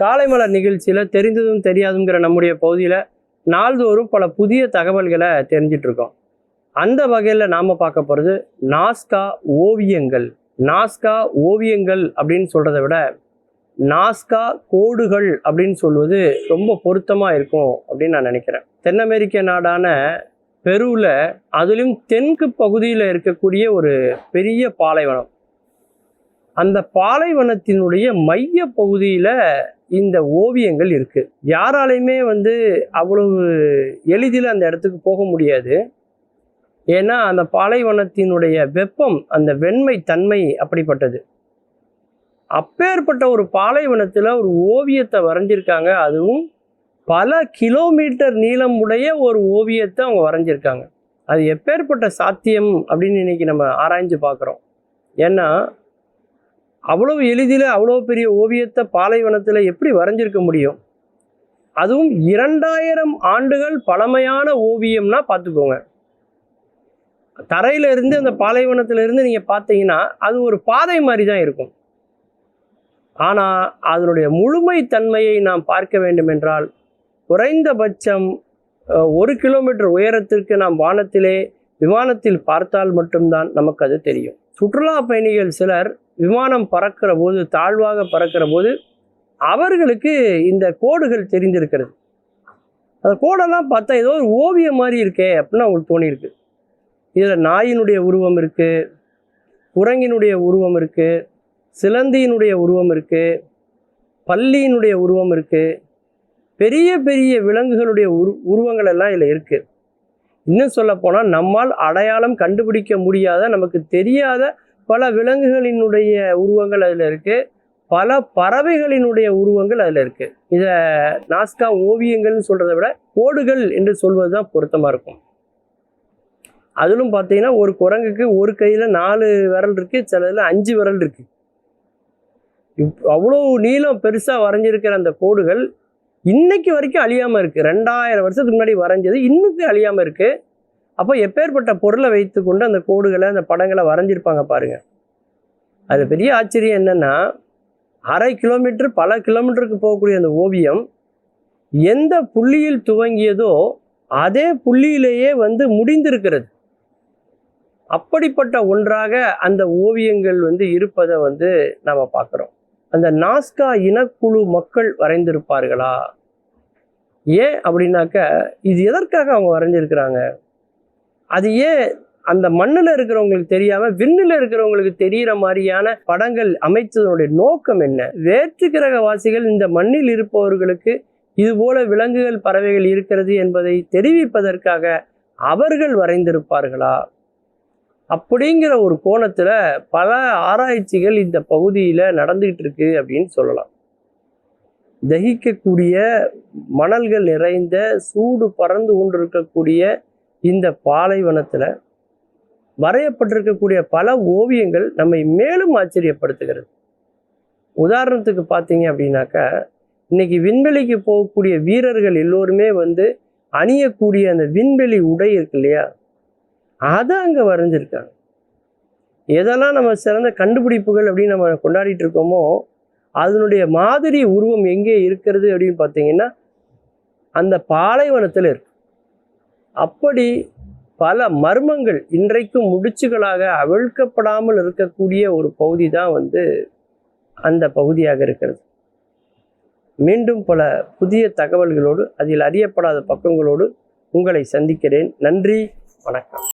காலை மலர் நிகழ்ச்சியில் தெரிந்ததும் தெரியாதுங்கிற நம்முடைய பகுதியில் நாள்தோறும் பல புதிய தகவல்களை தெரிஞ்சிட்ருக்கோம். அந்த வகையில் நாம் பார்க்க போகிறது நாஸ்கா ஓவியங்கள். நாஸ்கா ஓவியங்கள் அப்படின்னு சொல்கிறத விட நாஸ்கா கோடுகள் அப்படின்னு சொல்வது ரொம்ப பொருத்தமாக இருக்கும் அப்படின்னு நான் நினைக்கிறேன். தென் அமெரிக்க நாடான பெருவில் அதுலேயும் தென்கு பகுதியில் இருக்கக்கூடிய ஒரு பெரிய பாலைவனம். அந்த பாலைவனத்தினுடைய மைய பகுதியில் இந்த ஓவியங்கள் இருக்குது யாராலையுமே வந்து அவ்வளவு எளிதில் அந்த இடத்துக்கு போக முடியாது. ஏன்னா அந்த பாலைவனத்தினுடைய வெப்பம் அந்த வெண்மை தன்மை அப்படிப்பட்டது. அப்பேற்பட்ட ஒரு பாலைவனத்தில் ஒரு ஓவியத்தை வரைஞ்சிருக்காங்க. அதுவும் பல கிலோமீட்டர் நீளம் உடைய ஒரு ஓவியத்தை அவங்க வரைஞ்சிருக்காங்க. அது எப்பேற்பட்ட சாத்தியம் அப்படின்னு இன்னைக்கு நம்ம ஆராய்ஞ்சு பார்க்குறோம். ஏன்னா அவ்வளவு எளிதில் அவ்வளோ பெரிய ஓவியத்தை பாலைவனத்தில் எப்படி வரைஞ்சிருக்க முடியும்? அதுவும் இரண்டாயிரம் ஆண்டுகள் பழமையான ஓவியம்னா பார்த்துக்கோங்க. தரையில இருந்து அந்த பாலைவனத்திலிருந்து நீங்கள் பார்த்தீங்கன்னா அது ஒரு பாதை மாதிரி தான் இருக்கும். ஆனால் அதனுடைய முழுமை தன்மையை நாம் பார்க்க வேண்டுமென்றால் குறைந்தபட்சம் ஒரு கிலோமீட்டர் உயரத்திற்கு நாம் வானத்திலே விமானத்தில் பார்த்தால் மட்டும்தான் நமக்கு அது தெரியும். சுற்றுலா பயணிகள் சிலர் விமானம் பறக்கிற போது தாழ்வாக பறக்கிற போது அவர்களுக்கு இந்த கோடுகள் தெரிந்திருக்கிறது. அந்த கோடெல்லாம் பார்த்தா ஏதோ ஒரு ஓவியம் மாதிரி இருக்கே அப்படின்னு அவங்களுக்கு தோணியிருக்கு. இதில் நாயினுடைய உருவம் இருக்குது குரங்கினுடைய உருவம் இருக்குது சிலந்தியினுடைய உருவம் இருக்குது பள்ளியினுடைய உருவம் இருக்குது பெரிய பெரிய விலங்குகளுடைய உரு உருவங்கள் எல்லாம் இதில் இருக்குது இன்னும் சொல்ல போனால் நம்மால் அடையாளம் கண்டுபிடிக்க முடியாத நமக்கு தெரியாத பல விலங்குகளினுடைய உருவங்கள் அதில் இருக்குது பல பறவைகளினுடைய உருவங்கள் அதில் இருக்குது இதை நாஸ்கா ஓவியங்கள்னு சொல்கிறத விட கோடுகள் என்று சொல்வது தான் பொருத்தமாக இருக்கும். அதிலும் பார்த்தீங்கன்னா ஒரு குரங்குக்கு ஒரு கையில் நாலு விரல் இருக்குது சிலதில் அஞ்சு விரல் இருக்குது இப்- அவ்வளோ நீளம் பெருசாக வரைஞ்சிருக்கிற அந்த கோடுகள் இன்னைக்கு வரைக்கும் அழியாமல் இருக்குது ரெண்டாயிரம் வருஷத்துக்கு முன்னாடி வரைஞ்சது இன்னுக்கு அழியாமல் இருக்குது அப்போ எப்பேற்பட்ட பொருளை வைத்துக்கொண்டு அந்த கோடுகளை அந்த படங்களை வரைஞ்சிருப்பாங்க பாருங்கள் அது பெரிய ஆச்சரியம் என்னென்னா அரை கிலோமீட்டர் பல கிலோமீட்டருக்கு போகக்கூடிய அந்த ஓவியம் எந்த புள்ளியில் துவங்கியதோ அதே புள்ளியிலேயே வந்து முடிந்திருக்கிறது. அப்படிப்பட்ட ஒன்றாக அந்த ஓவியங்கள் வந்து இருப்பதை வந்து நாம் பார்க்குறோம். அந்த நாஸ்கா இனக்குழு மக்கள் வரைந்திருப்பார்களா? ஏன் அப்படின்னாக்க இது எதற்காக அவங்க வரைஞ்சிருக்கிறாங்க? அது ஏன் அந்த மண்ணில் இருக்கிறவங்களுக்கு தெரியாம விண்ணில் இருக்கிறவங்களுக்கு தெரியிற மாதிரியான படங்கள் அமைத்ததனுடைய நோக்கம் என்ன? வேற்று கிரக வாசிகள் இந்த மண்ணில் இருப்பவர்களுக்கு இதுபோல விலங்குகள் பறவைகள் இருக்கிறது என்பதை தெரிவிப்பதற்காக அவர்கள் வரைந்திருப்பார்களா? அப்படிங்கிற ஒரு கோணத்தில் பல ஆராய்ச்சிகள் இந்த பகுதியில் நடந்துகிட்டு இருக்கு அப்படின்னு சொல்லலாம். தகிக்கக்கூடிய மணல்கள் நிறைந்த சூடு பறந்து கொண்டிருக்கக்கூடிய இந்த பாலைவனத்தில் வரையப்பட்டிருக்கக்கூடிய பல ஓவியங்கள் நம்மை மேலும் ஆச்சரியப்படுத்துகிறது. உதாரணத்துக்கு பார்த்தீங்க அப்படின்னாக்கா இன்னைக்கு விண்வெளிக்கு போகக்கூடிய வீரர்கள் எல்லோருமே வந்து அணியக்கூடிய அந்த விண்வெளி உடை இருக்கு இல்லையா? அதை அங்கே வரைஞ்சிருக்காங்க. எதெல்லாம் நம்ம சிறந்த கண்டுபிடிப்புகள் அப்படின்னு நம்ம கொண்டாடிட்டு இருக்கோமோ அதனுடைய மாதிரி உருவம் எங்கே இருக்கிறது அப்படின்னு பார்த்தீங்கன்னா அந்த பாலைவனத்தில் இருக்கு. அப்படி பல மர்மங்கள் இன்றைக்கும் முடிச்சுகளாக அவிழ்க்கப்படாமல் இருக்கக்கூடிய ஒரு பகுதி தான் வந்து அந்த பகுதியாக இருக்கிறது. மீண்டும் பல புதிய தகவல்களோடு அதில் அறியப்படாத பக்கங்களோடு உங்களை சந்திக்கிறேன். நன்றி வணக்கம்.